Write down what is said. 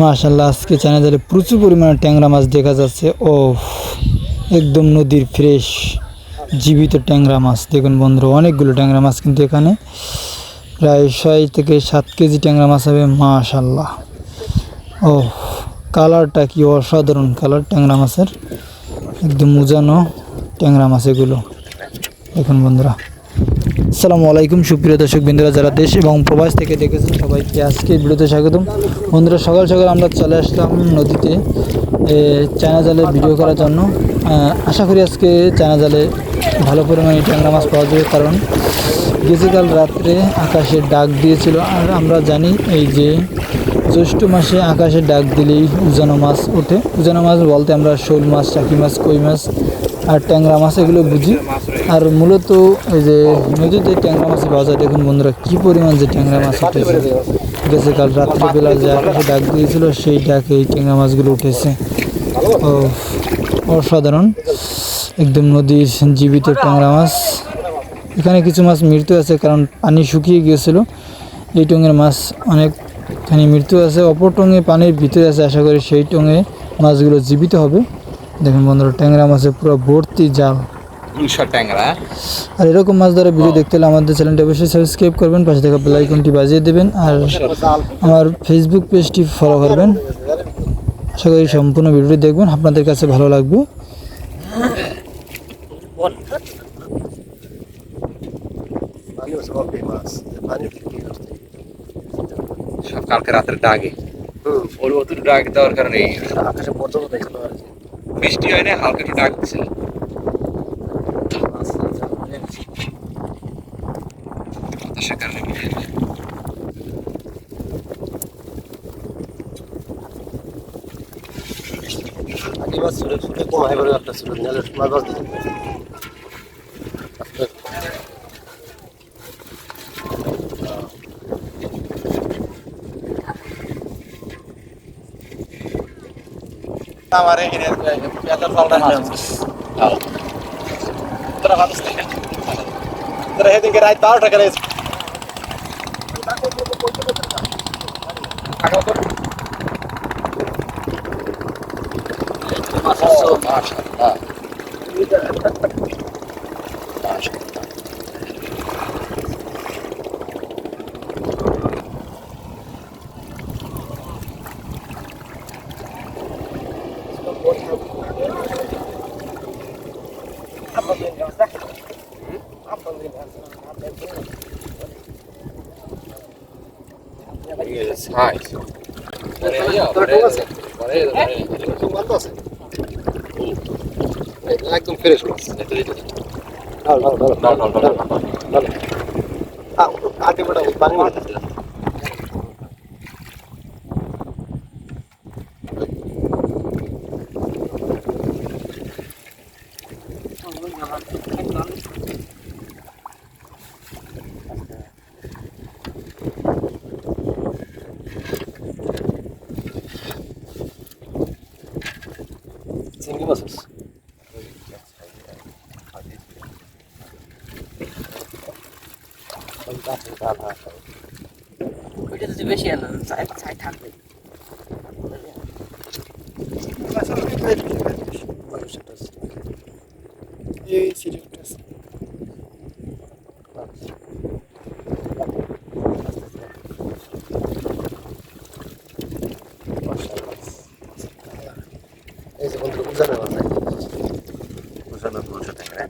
মাশাল্লাহ আজকে চ্যানেলে প্রচুর পরিমাণে ট্যাংরা মাছ দেখা যাচ্ছে। ও একদম নদীর ফ্রেশ, জীবিত ট্যাংরা মাছ। দেখুন বন্ধুরা, অনেকগুলো ট্যাংরা মাছ কিন্তু এখানে। প্রায় ছয় থেকে সাত কেজি ট্যাংরা মাছ হবে মাশাল্লাহ ও কালারটা কি অসাধারণ কালার ট্যাংরা মাছের। একদম উজানো ট্যাংরা মাছ এগুলো। দেখুন বন্ধুরা। আসসালামু আলাইকুম, সুপ্রিয় দর্শক বিন্দুরা যারা দেশ এবং প্রবাস থেকে দেখেছেন সবাইকে আজকে ভিডিওতে স্বাগতম। বন্ধুরা, সকাল সকাল আমরা চলে আসলাম নদীতে চায়না জালে ভিডিও করার জন্য। আশা করি আজকে চায়না জালে ভালো পরিমাণে ট্যাংরা মাছ পাওয়া যাবে, কারণ গেছেকাল রাত্রে আকাশে ডাক দিয়েছিল। আর আমরা জানি এই যে জ্যৈষ্ঠ মাসে আকাশে ডাক দিলেই উজানো মাছ ওঠে। উজানো মাছ বলতে আমরা শোল মাছ, চাকি মাছ, কই মাছ আর ট্যাংরা মাছ, এগুলো বুঝি। আর মূলত এই যে নদীতে ট্যাংরা মাছ পাওয়া যায়, দেখুন বন্ধুরা, কী পরিমাণ যে ট্যাংরা মাছ উঠেছে। গেছে কাল রাত্রিবেলা যে আকাশে ডাক দিয়েছিল, সেই ডাকে এই ট্যাংরা মাছগুলো উঠেছে। ও অসাধারণ। একদম নদীর জীবিত ট্যাংরা মাছ। এখানে কিছু মাছ মৃত্যু আছে, কারণ পানি শুকিয়ে গিয়েছিল। এই টঙের মাছ অনেকখানি মৃত্যু আছে। অপর টঙে পানির ভিতরে আছে, আশা করি সেই টঙে মাছগুলো জীবিত হবে। দেখুন বন্ধুরা ট্যাংরা মাছে পুরো ভর্তি জাল। ট্যাংরা। আর এরকম মাছ ধরা ভিডিও দেখতে হলে আমাদের চ্যানেলটি অবশ্যই সাবস্ক্রাইব করবেন পাশে থাকা বেল আইকনটি বাজিয়ে দেবেন আর আমার ফেসবুক পেজটি ফলো করবেন। আশা করি সম্পূর্ণ ভিডিওটি দেখবেন আপনাদের কাছে ভালো লাগবে। কালকে রাতের ডাকে ওর অতুর ডাক দেওয়ার কারণে আকাশে পর্যন্ত দেখল আর কি বৃষ্টি হয় না, হালকা একটু ডাক দিছিল বাতাসের ছুটে একটা কম হয় একটা ছিল নাহলে আমার এখানে পেঁচার পাল্টা মাছ তোরা থেকে তোরা সেদিকে রাত বারোটা করে হাই একদম ফ্রেশ মাছ ভালো ভালো ভালো ভালো ভালো আগে বড় পানি মাছ চিংড়ি ওইটা যদি বেশি আনো চাই থাকবে। এই সিরিজটা এই যে বন্ধু উজানের মাছ বুঝলো দুশো ট্যাংরা